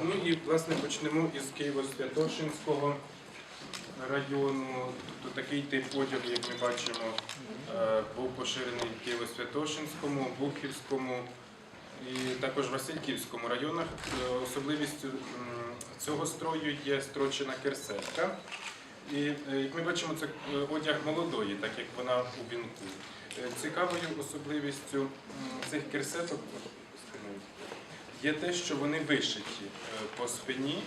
Ну і власне почнемо із Києво-Святошинського району. Тобто такий тип одягу, як ми бачимо, е, був поширений в Києво-Святошинському, Бухівському і також Васильківському районах. Е, Особливістю цього строю є строчена керсетка. І е, як ми бачимо, це одяг молодої, так як вона у вінку. Цікавою особливістю цих керсеток є те, що вони вишиті е, по спині.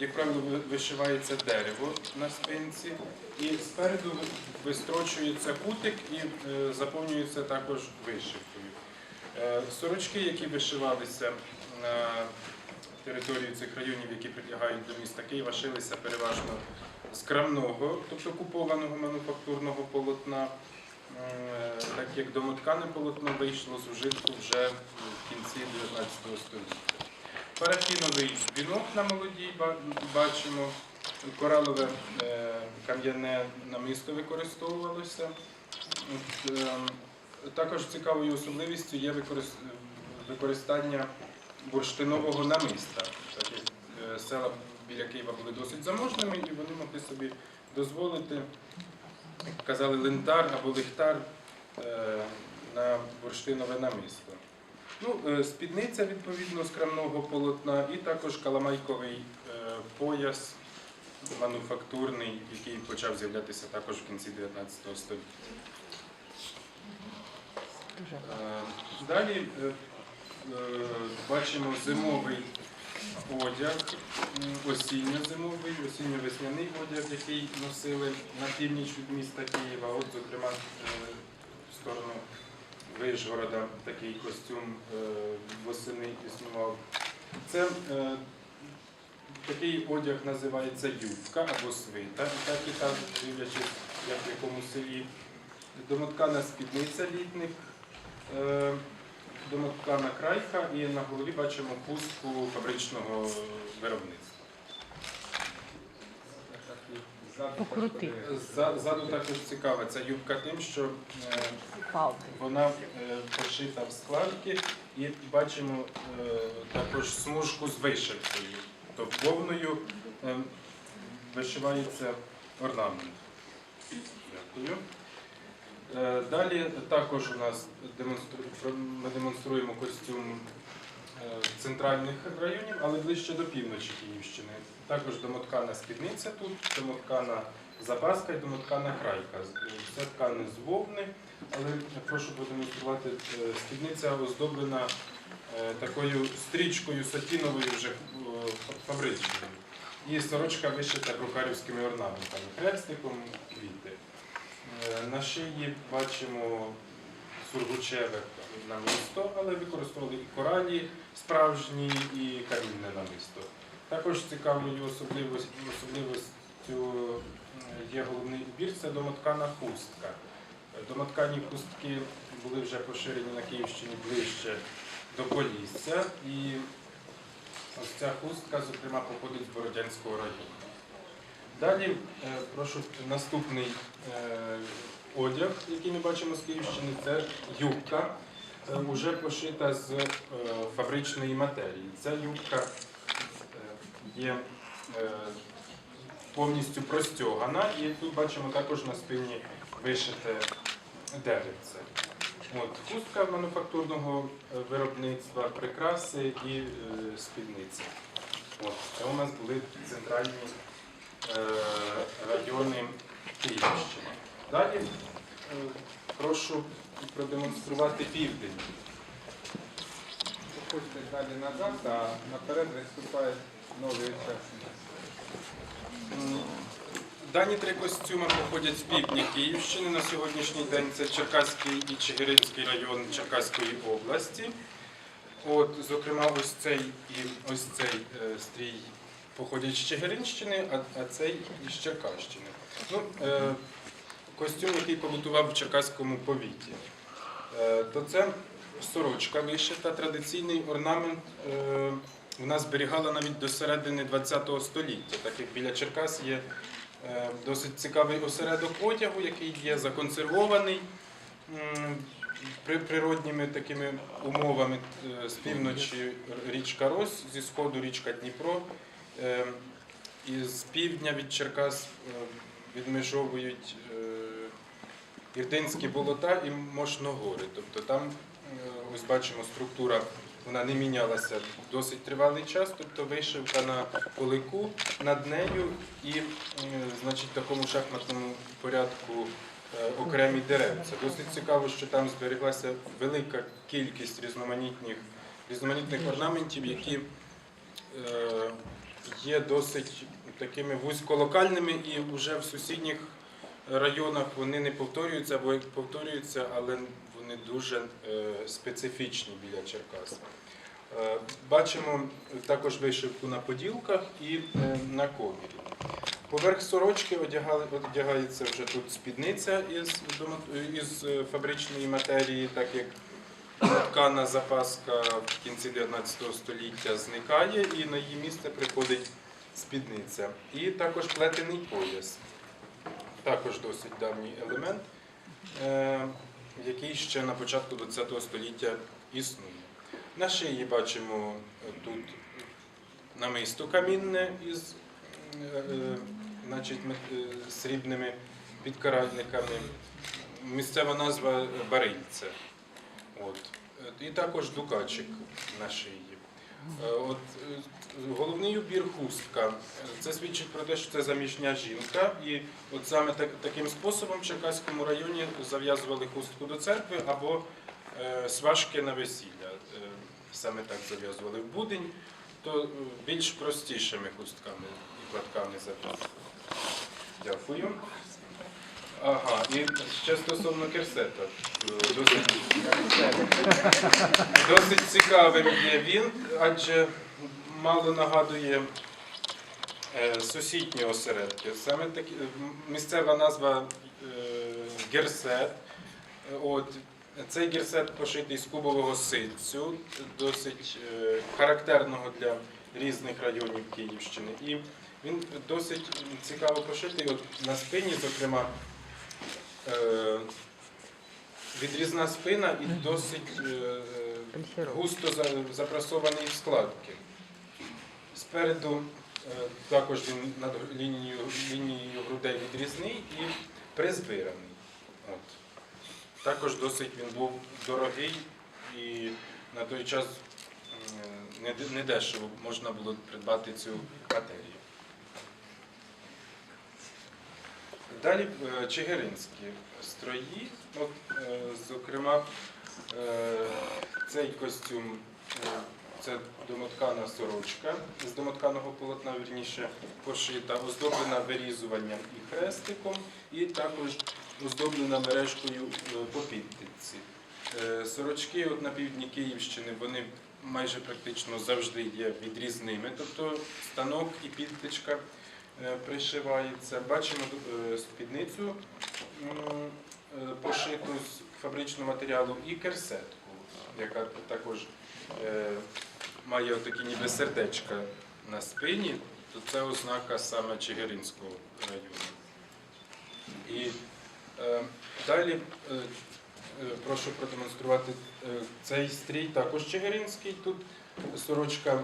Як правило, вишивається дерево на спинці, і спереду вистрочується кутик і е, заповнюється також вишивкою. Е, Сорочки, які вишивалися на території цих районів, які прилягають до міста Києва, шилися переважно з крамного, тобто купованого мануфактурного полотна. Е, Так як домоткане полотно вийшло з ужитку вже в кінці 19 століття. Парафіновий вінок на молодій бачимо, коралове е, кам'яне намисто використовувалося. Е, Також цікавою особливістю є використання бурштинового намиста. Так як е, села біля Києва були досить заможними і вони могли собі дозволити, казали, лентар або лихтар е, на бурштинове намисто. Ну, е, спідниця відповідно з крамного полотна і також каламайковий е, пояс мануфактурний, який почав з'являтися також в кінці 19 століття. Далі бачимо зимовий одяг, осінньо-зимовий, осінньо-весняний одяг, який носили на північ від міста Києва. От, зокрема, е, в сторону Вишгорода такий костюм е, восени існував. Це е, такий одяг називається юбка або свита, і так і так, дивлячись, як в якому селі. Домоткана спідниця літник, е, домоткана крайка і на голові бачимо хустку фабричного виробництва. Покрути. Ззаду також цікава ця юбка тим, що е, вона е, пошита в складки і бачимо е, також смужку з вишивкою. Тобто повною е, вишивається орнамент. Дякую. Е, Далі також у нас ми демонструємо костюм е, центральних районів, але ближче до півночі Київщини. Також домоткана спідниця тут, домоткана запаска і домоткана крайка. Все ткане з вовни, але прошу продемонструвати, е, спідниця оздоблена такою стрічкою сатіновою вже фабричною. І сорочка вишита брукарівськими орнаментами, хрестиком, квіти. Е, На шиї бачимо сургучеве намисто, але використовували і коралі справжні, і камінне намисто. Також цікавою особливістю е, є головний убір це домоткана хустка. Домоткані хустки були вже поширені на Київщині ближче до Полісся, і ось ця хустка, зокрема, походить з Бородянського району. Далі е, прошу наступний е, одяг, який ми бачимо з Київщини, це юбка, е, уже пошита з е, фабричної матерії. Ця юбка е, є е, повністю простягана, і тут бачимо також на спині вишите деревце. От, хустка мануфактурного е, виробництва, прикраси і е, спідниця. Це у нас були центральні е, райони Київщини. Далі е, прошу продемонструвати південь. Проходьте далі назад, а наперед виступають нові учасники. Дані три костюми походять з півдня Київщини. На сьогоднішній день це Черкаський і Чигиринський район Черкаської області. От, зокрема, ось цей і ось цей е, стрій походять з Чигиринщини, а, а цей із Черкащини. Ну, е, костюм, який побутував в Черкаському повіті. Е, то це сорочка вишита, традиційний орнамент. Е, вона зберігала навіть до середини ХХ століття, так як біля Черкас є е, досить цікавий осередок одягу, який є законсервований. При природніми такими умовами е, з півночі річка Рось, зі сходу річка Дніпро, і з півдня від Черкас е, відмежовують е, Ірдинські болота і Мошногори. Тобто там, е, ось бачимо, структура вона не мінялася досить тривалий час, тобто вишивка на полику над нею і значить, в такому шахматному порядку окремі деревця. Досить цікаво, що там збереглася велика кількість різноманітних, різноманітних орнаментів, які є досить такими вузьколокальними і вже в сусідніх районах вони не повторюються, або повторюються, але вони дуже е, специфічні біля Черкас. Е, Бачимо також вишивку на поділках і е, на комірі. Поверх сорочки одягається вже тут спідниця із, фабричної матерії, так як ткана запаска в кінці 19 століття зникає і на її місце приходить спідниця. І також плетений пояс. Також досить давній елемент, е, який ще на початку ХХ століття існує. На шиї бачимо тут намисто камінне із е, е, значить, срібними підкаратниками. Місцева назва барильце. От. І також дукачик на шиї. Е, От, е, головний убір хустка. Це свідчить про те, що це заміжня жінка. І от саме так, таким способом в Черкаському районі зав'язували хустку до церкви або е, сважки на весілля. Е, Саме так зав'язували в будень, то більш простішими хустками і платками зав'язували. Дякую. Ага, і ще стосовно керсета. Досить, досить цікавим є він, адже мало нагадує е, сусідні осередки. Саме такі, місцева назва е, герсет. От, цей герсет пошитий з кубового ситцю, досить е, характерного для різних районів Київщини. І він досить цікаво пошитий. От на спині, зокрема, відрізна спина і досить е, густо за- запрасований в складки. Спереду е, також він над лінією, лінією грудей відрізний і призбираний. От. Також досить він був дорогий і на той час не, не дешево можна було придбати цю матерію. Далі е, чигиринські строї, От, е, зокрема, е, цей костюм це домоткана сорочка з домотканого полотна, вірніше пошита, оздоблена вирізуванням і хрестиком, і також оздоблена мережкою по підтиці. Сорочки от на півдні Київщини вони майже практично завжди є відрізними, тобто станок і підтичка пришивається. Бачимо е, спідницю е, пошиту з фабричного матеріалу і керсетку, яка також е, має такі ніби сердечка на спині, то це ознака саме Чигиринського району. І е, далі е, е, прошу продемонструвати е, цей стрій, також Чигиринський. Тут сорочка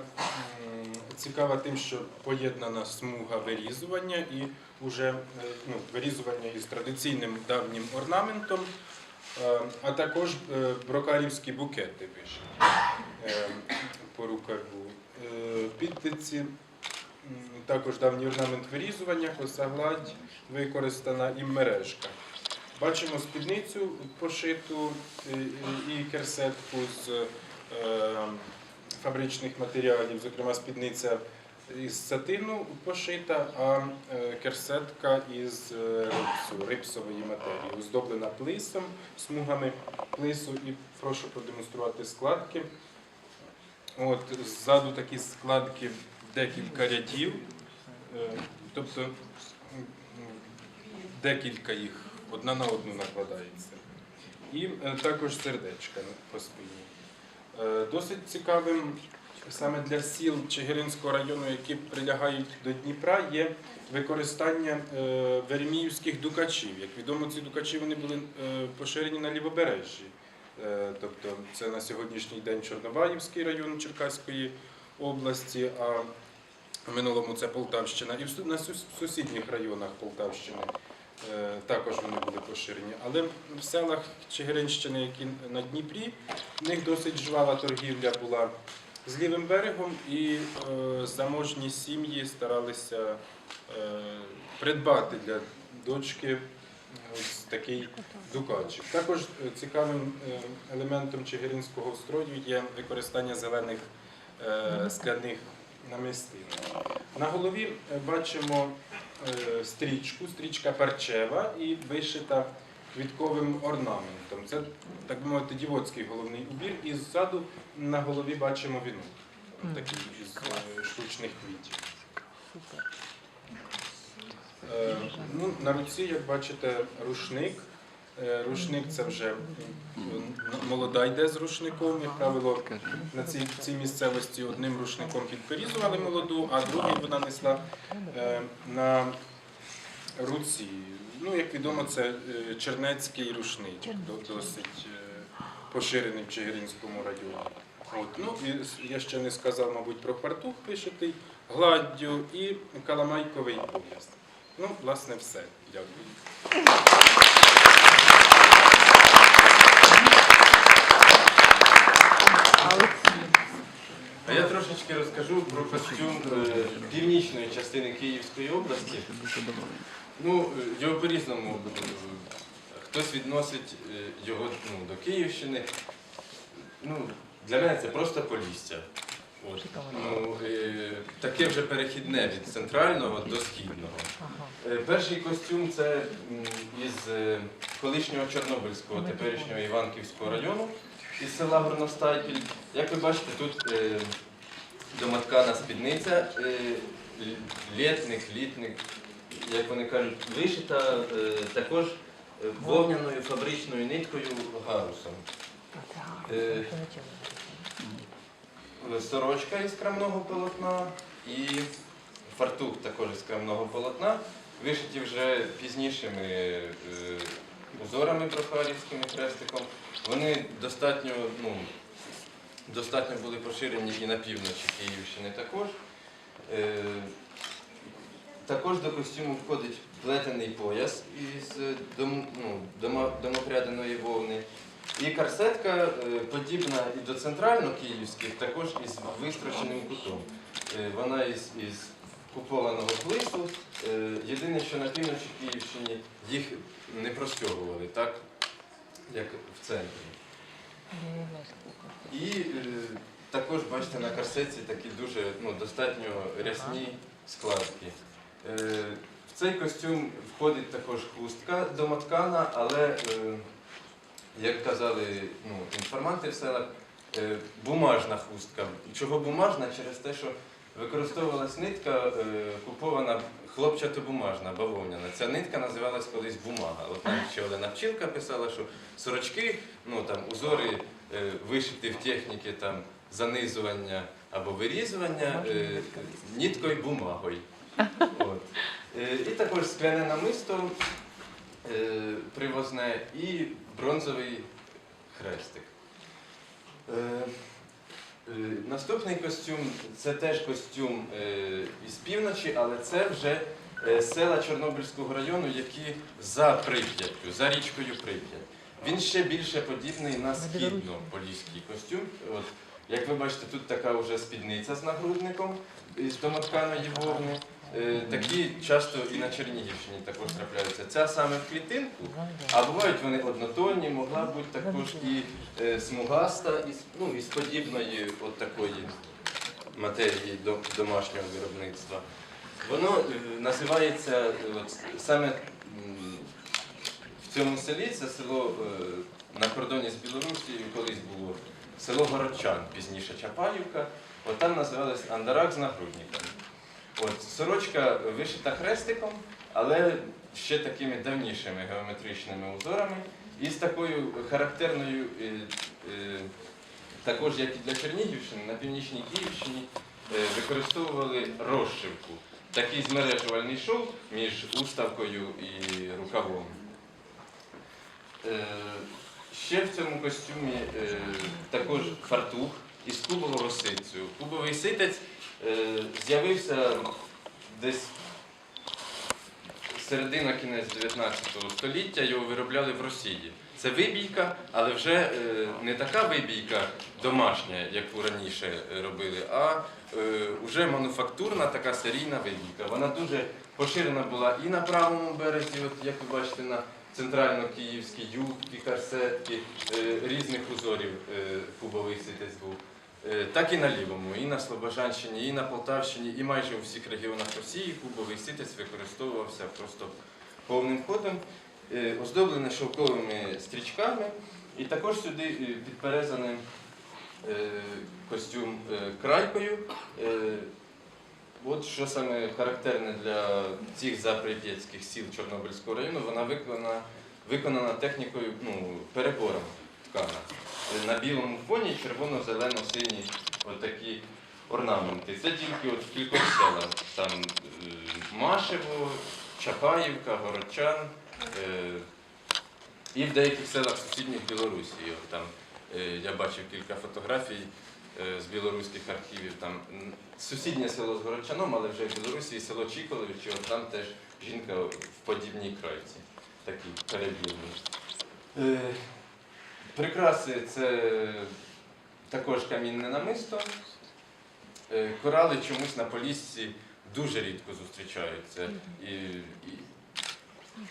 цікава тим, що поєднана смуга вирізування і уже е, ну, вирізування із традиційним давнім орнаментом, е, а також е, брокарівські букети е, по рукаву. Підтиці також давній орнамент вирізування, коса гладь використана і мережка. Бачимо спідницю пошиту і керсетку з фабричних матеріалів, зокрема спідниця із сатину пошита, а е, керсетка із е, рипсу, рипсової матерії, оздоблена плисом, смугами плису. І прошу продемонструвати складки. От, ззаду такі складки декілька рядів, е, тобто декілька їх одна на одну накладається. І також сердечка по спині. Е, Досить цікавим саме для сіл Чигиринського району, які прилягають до Дніпра, є використання е, вереміївських дукачів. Як відомо, ці дукачі вони були е, поширені на лівобережжі Тобто це на сьогоднішній день Чорнобаївський район Черкаської області, а в минулому це Полтавщина. І в сусідніх районах Полтавщини також вони були поширені. Але в селах Чигиринщини, які на Дніпрі, в них досить жвава торгівля була з лівим берегом, і е, заможні сім'ї старалися е, придбати для дочки ось такий дукачик. Також е, цікавим е, елементом чигиринського строю є використання зелених е, скляних намистин. На голові е, бачимо е, стрічку, стрічка парчева і вишита квітковим орнаментом. Це, так би мовити, дівоцький головний убір. І ззаду на голові бачимо вінок, такий із е, штучних квітів. Е, Ну, на руці, як бачите, рушник. Е, Рушник це вже молода йде з рушником. Як правило, на цій, цій місцевості одним рушником підперізували молоду, а другий вона несла е, на руці. Ну, як відомо, це е, чернецький рушничок, до- досить поширений в Чигиринському районі. От, ну, я ще не сказав, мабуть, про фартух вишитий, гладдю і каламайковий пояс. Ну, власне, все. Дякую. А я розкажу про костюм е, північної частини Київської області. Ну, його по-різному. Хтось відносить е, його ну, до Київщини. Ну, для мене це просто Полісся. От. Ну, е, таке вже перехідне від центрального до східного. Перший костюм це із колишнього Чорнобильського, теперішнього Іванківського району, із села Горностайпіль. Як ви бачите, тут домоткана спідниця, е, літник, літник, як вони кажуть, вишита е, також е, вовняною фабричною ниткою гарусом. Сорочка із крамного полотна і фартух також із крамного полотна, вишиті вже пізнішими узорами брохарівським хрестиком. Вони достатньо, ну, достатньо були поширені і на півночі Київщини також. Е, також до костюму входить плетений пояс із е, дом, ну, домо- домопряденої вовни. І корсетка е, подібна і до центрально-київських, також із вистроченим кутом. Вона із, із купованого плиту. Е, Єдине, що на півночі Київщині їх не простягували, так як в центрі. І е, також бачите на корсетці такі дуже ну, достатньо рясні складки. Е, в цей костюм входить також хустка домоткана, але, е, як казали ну, інформанти в селах, бумажна хустка. Чого бумажна? Через те, що використовувалась нитка, е, купована хлопчатобумажна, бавовняна. Ця нитка називалась колись бумага. От навіть ще Олена Пчілка писала, що сорочки, ну там узори е, вишиті в техніці там, занизування або вирізування е, ніткою бумагою. От. І також скляне намисто привозне і бронзовий хрестик. Е, Наступний костюм це теж костюм е, із півночі, але це вже е, села Чорнобильського району, які за Прип'яттю, за річкою Прип'ять. Він ще більше подібний на східно-поліський костюм. От, як ви бачите, тут така вже спідниця з нагрудником із домотканої вовни. Е, Такі часто і на Чернігівщині також трапляються. Ця саме в клітинку, а бувають вони однотонні, могла бути також і е, смугаста, ну, із подібної от такої матерії домашнього виробництва. Воно е, називається от, саме в цьому селі, це село на кордоні з Білорусією колись було село Городчан, пізніше Чапаївка. От там називалось Андарак з нагрудниками. От, сорочка вишита хрестиком, але ще такими давнішими геометричними узорами і з такою характерною, е, е, також як і для Чернігівщини, на північній Київщині е, використовували розшивку. Такий змережувальний шов між уставкою і рукавом. Ще в цьому костюмі також фартух із кубового ситцю. Кубовий ситець з'явився десь середина кінець 19 століття, його виробляли в Росії. Це вибійка, але вже е, не така вибійка домашня, яку раніше е, робили, а е, вже мануфактурна така серійна вибійка. Вона дуже поширена була і на правому березі, от як ви бачите, на центрально-київській юбки, корсетки, е, різних узорів е, кубовий ситець був. Е, Так і на лівому, і на Слобожанщині, і на Полтавщині, і майже у всіх регіонах Росії кубовий ситець використовувався просто повним ходом, е, оздоблений шовковими стрічками, і також сюди е, підперезаний костюм крайкою. От що саме характерне для цих заприп'ятських сіл Чорнобильського району, вона виконана, виконана технікою ну, перебором ткана. Е, На білому фоні червоно-зелено-сині отакі орнаменти. Це тільки от в кількох селах. Там е, Машево, Чапаївка, Городчан е, і в деяких селах сусідніх Білорусі. Там е, я бачив кілька фотографій з білоруських архівів. Там сусіднє село з Городчаном, але вже в Білорусі село Чіковичі, от там теж жінка в подібній крайці, такий перебірний. Прикраси це також камінне намисто. Е, Корали чомусь на Поліссі дуже рідко зустрічаються. І,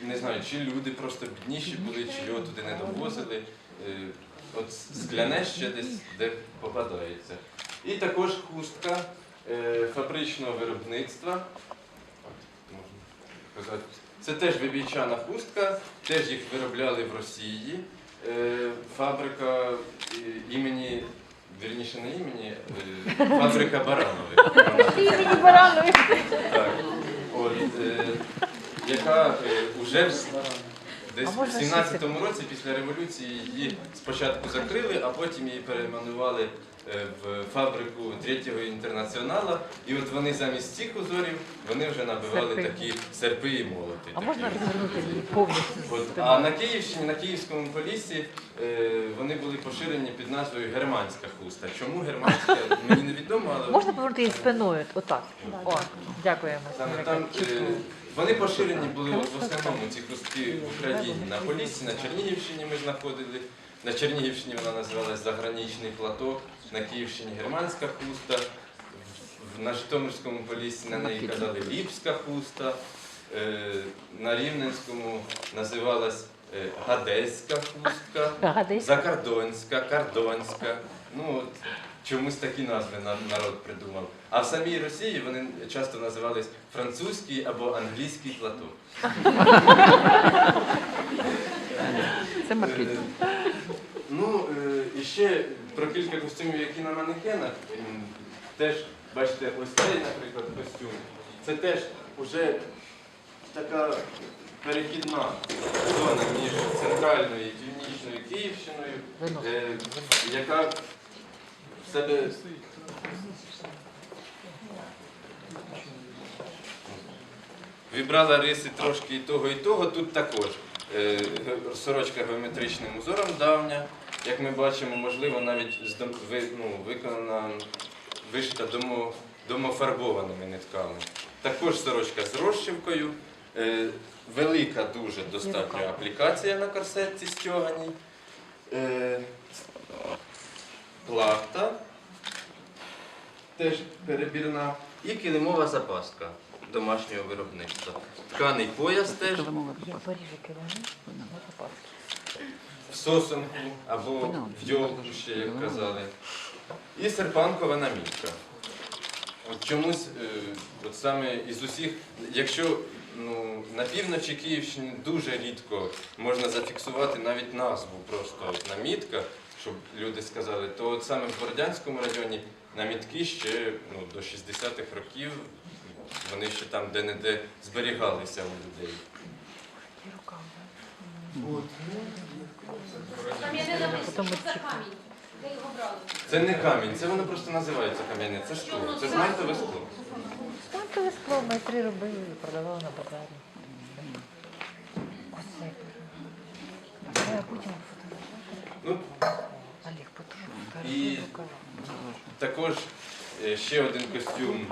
і не знаю, чи люди просто бідніші були, чи його туди не довозили. Е, От скляне ще десь де попадається. І також хустка е, фабричного виробництва. Це теж вибійчана хустка, теж їх виробляли в Росії. Фабрика е, імені, вірніше не імені, е, фабрика Баранових. Імені Баранової. так. От, е, яка вже в- десь в можна 17-му році після революції її спочатку закрили, а потім її перейменували в фабрику третього інтернаціонала. І от вони замість цих узорів вони вже набивали Серпи. такі серпи і молоти. А можна розвернути повністю? От, а на Київщині, на Київському полісі е, вони були поширені під назвою Германська хуста. Чому германська, мені невідомо, але Можна повернути її спиною? Отак. О, дякуємо. Саме там е, вони поширені були в основному ці хустки в Україні. На Поліссі, на Чернігівщині ми знаходили. На Чернігівщині вона називалась Заграничний платок, на Київщині германська хуста, в- на Житомирському поліссі на неї казали ліпська хуста, е, на Рівненському називалась е, гадеська хустка. Гадай. Закордонська, кордонська. Ну, от, чомусь такі назви народ придумав. А в самій Росії вони часто називались французький або англійський платок. Це маркетинг. Ну, е, і ще про кілька костюмів, які на манекенах. Теж, бачите, ось цей, наприклад, костюм. Це теж уже така перехідна зона між центральною і північною Київщиною, е, яка в себе Вібрала риси трошки і того, і того. Тут також сорочка геометричним узором давня. Як ми бачимо, можливо, навіть ну, виконана, вишита домо, домофарбованими нитками. Також сорочка з розшивкою. Е, велика дуже достатньо аплікація на корсетці стяганій. Е, плахта. Теж перебірна. І килимова запаска домашнього виробництва. Тканий пояс теж в сосенку або в йолку ще, як казали. І серпанкова намітка. От чомусь, е, от саме із усіх, якщо ну, на півночі Київщини дуже рідко можна зафіксувати навіть назву просто намітка, щоб люди сказали, то от саме в Бородянському районі намітки ще ну, до 60-х років вони ще там де-не-де зберігалися у людей. Намисто, що за камінь? Де його брали? Це не камінь, це воно просто називається кам'яне, це скло, це смальтове скло. Станкове скло майстри робили і продавали на базарі. Оце. А потім. Ну, Олег. І також е, ще один костюм